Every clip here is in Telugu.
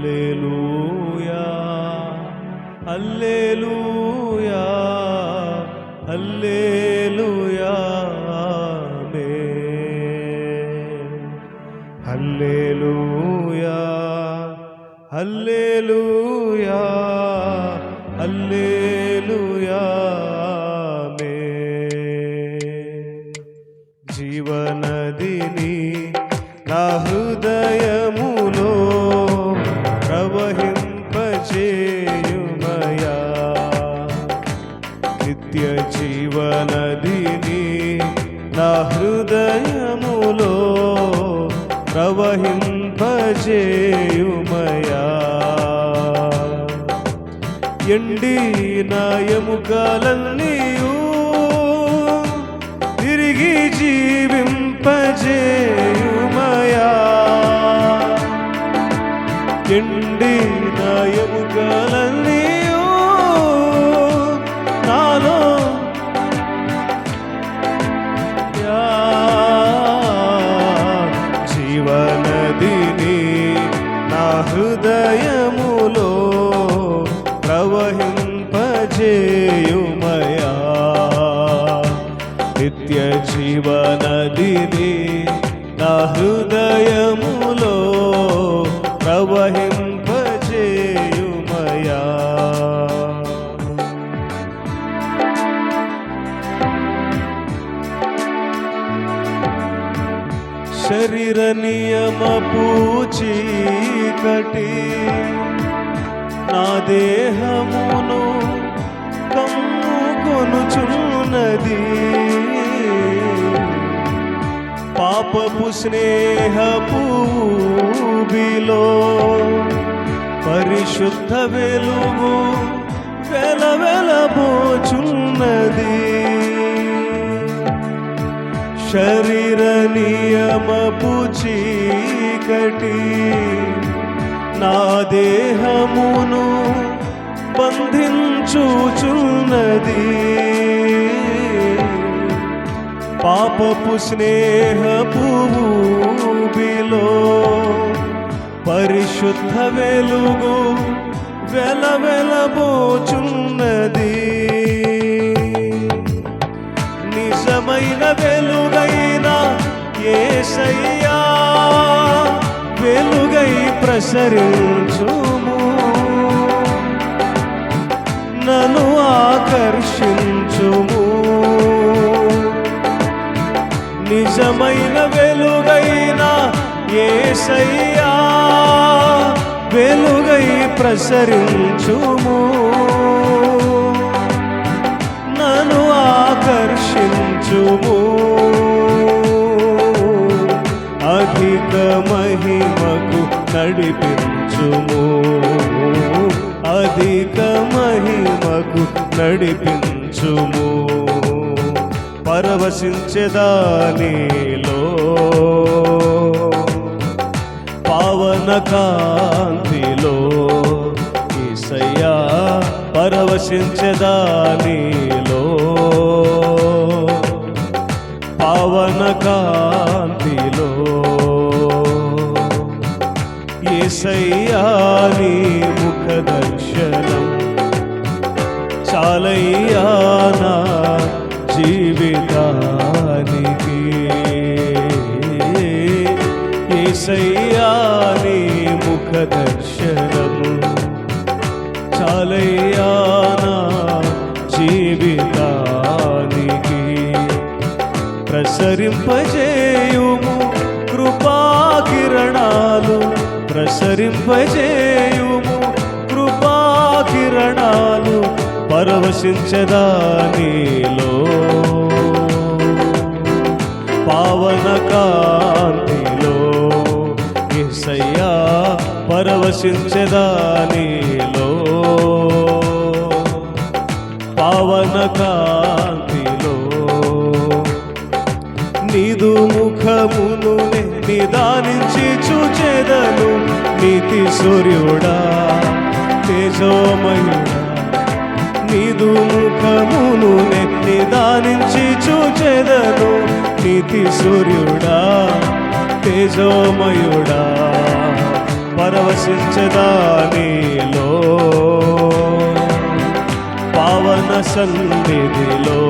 హల్లెలూయా హల్లెలూయా హల్లెలూయా ఆమేన్. హల్లెలూయా హల్లెలూయా జీవనదిని నా హృదయములో ప్రవహింపజేయుమయా. ఎండి నా ఎముకలన్నీయు తిరిగి జీవింపజేయుమయా. ఎండి నా నిత్య జీవనదిని నా హృదయములో ప్రవహింపజేయుమయా. శరీర నియమపు కటి నా దేహమును కమ్ముకొనుచున్నది. పాపపు స్నేహపు బిలో పరిశుద్ధ వెలుగు వెలవెలబోచున్నది శరీర నియమపు చీకటి నా దేహమును బంధించుచున్నది. పాపపు స్నేహపు ఊబిలో పరిశుద్ధ వెలుగు వెలవెలబోచున్నది నిజమైన వెలుగైన ఏసయ్యా వెలుగై ప్రసరించుము. నన్ను ఆకర్షించుము. నిజమైన వెలుగైన ఏసయ్యా వెలుగై ప్రసరించుము. నన్ను ఆకర్షించుము. అధిక మహిమకు నడిపించుము. అధిక మహిమకు నడిపించుము. పరవశించదానిలో పవన కాంతిలో ఈసయ్యా పరవశించదానిలో పవన కాంతిలో ఏసయ్యా నీ ముఖ దర్శనం చాలయ్యా నా చాలయ్యా నా జీవితానికి? ప్రసరింపజేయుము కృపాకిరణాలు ప్రసరింపజేయుము కృపాకిరణాలు పరవశించదానిలో పావన కాంతిలో ఎసయ్యా పరవశించదానిలో పావన కాంతిలో నీదు ముఖమును నిదానించి చూచేదను నీతి సూర్యుడా తేజోమయుడా. నీదు ముఖమును నిదానించి చూచేదను నీతి సూర్యుడా తేజోమయుడా. పరవశించదా నీలో. పావన సన్నిధిలో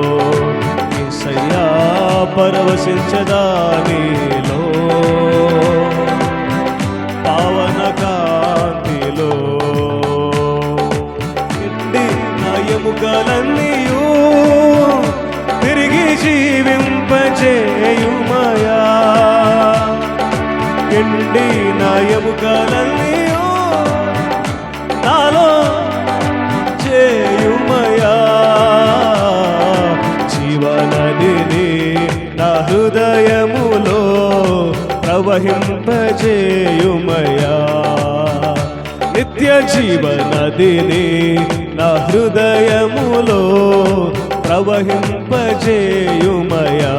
ఈసయ్యా పరవశించదా నీలో? ప్రవహింపజేయుమయా నిత్య జీవనదిని నా హృదయములో ప్రవహింపజేయుమయా.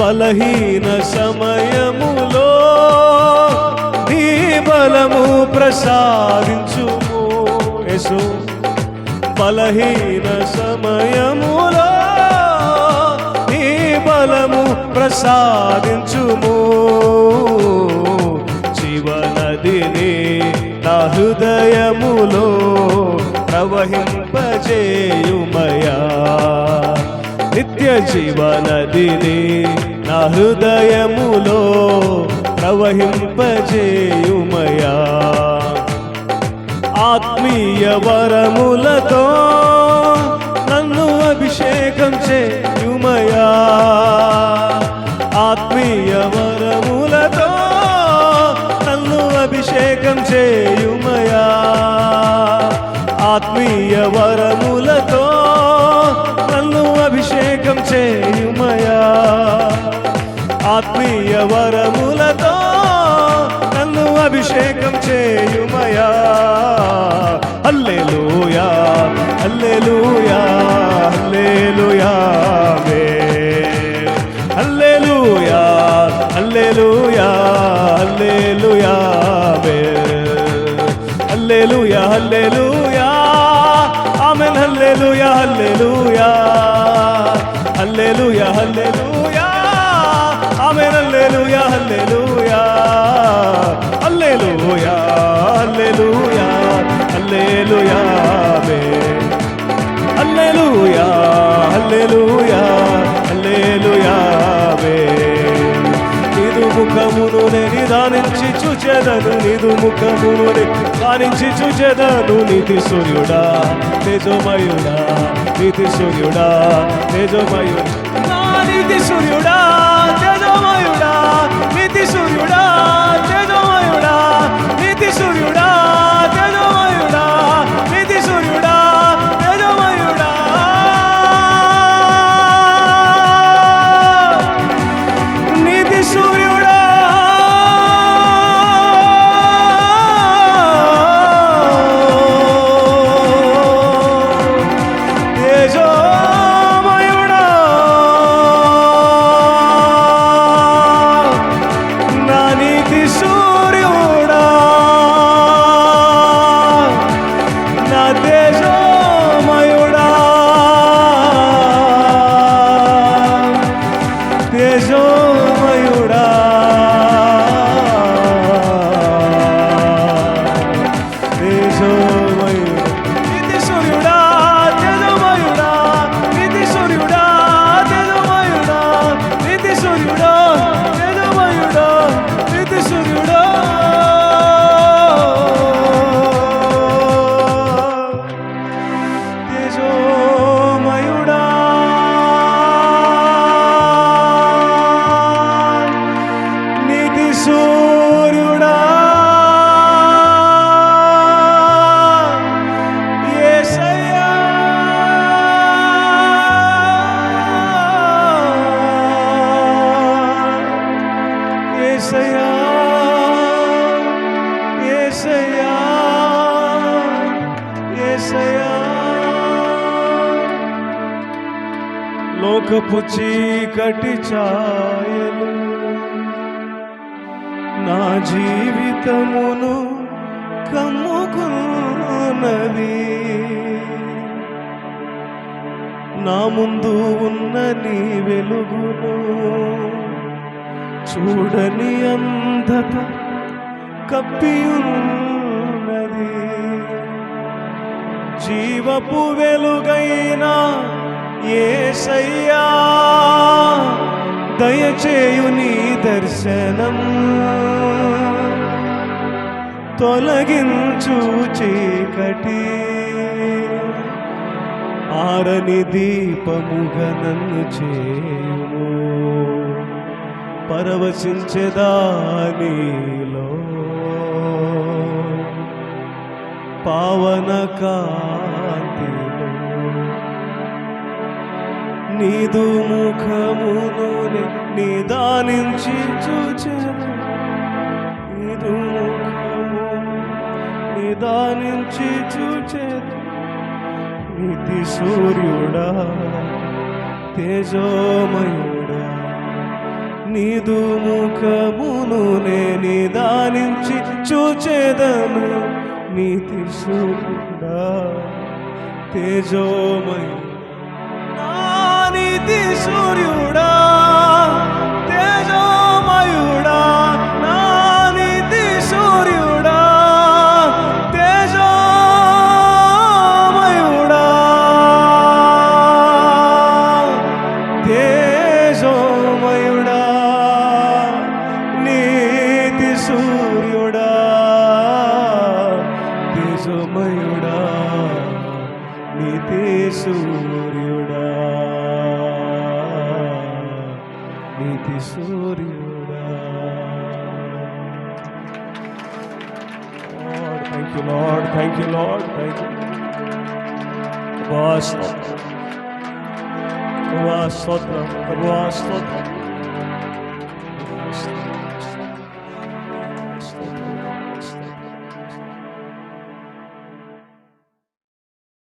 బలహీన సమయములో నీ బలము ప్రసాదించుము యేసు. బలహీన సమయములో నీ బలము ప్రసాదించుము. శివనదిని నా హృదయములో ప్రవహింపజేయుమయా. నిత్య జీవనదిని నా హృదయములో ప్రవహింపజేయుమయా. ఆత్మీయ వరములతో నన్ను అభిషేకం చేయుమయా. ఆత్మీయ వరములతో నన్ను అభిషేకం చేయుమయా. ఆత్మీయ వరములతో నన్ను అభిషేకం చేయుమయా. ఆత్మీయ వర హల్లెలూయా. ఆమెన్ ఆమేన్ హల్లెలూయా హల్లెలూయా. హల్లెలూయా హల్లెలూయా. ఆమేన్ హల్లెలూయా హల్లెలూయా. హల్లెలూయా హల్లెలూయా. హల్లెలూయా ఆమేన్. హల్లెలూయా హల్లెలూయా. హల్లెలూయా ఆమేన్. నీదు ముఖమును నిదానించి చూచెదను నీదు ముఖమును నిదానించి చూచెదను నీతి సూర్యుడా తేజోమయుడా నీతి సూర్యుడా తేజోమయుడా. నా నీతి సూర్యుడా లోకపు చీకటి ఛాయలు నా జీవితమును కమ్ముకున్నది. నా ముందు ఉన్న నీ వెలుగును చూడని అంధత కప్పియున్నది. జీవపు వెలుగైన ఏసయ్యా దయచేయు నీ దర్శనం. తొలగించు చీకటి. ఆరని దీపముగా నన్ను చేయుము పరవశించెదానిలో పావన కాంతి నీదు ముఖమును నిదానించి చూచెను నీదు ముఖము నిదానించి చూచెను నీతి సూర్యుడా తేజోమయుడా నీదు ముఖమును నిదానించి చూచేదను నీతి సూర్యుడా తేజోమయుడా నీతి సూర్యుడా you, Lord. Thank you, Lord. Thank you. Lord. Thank you.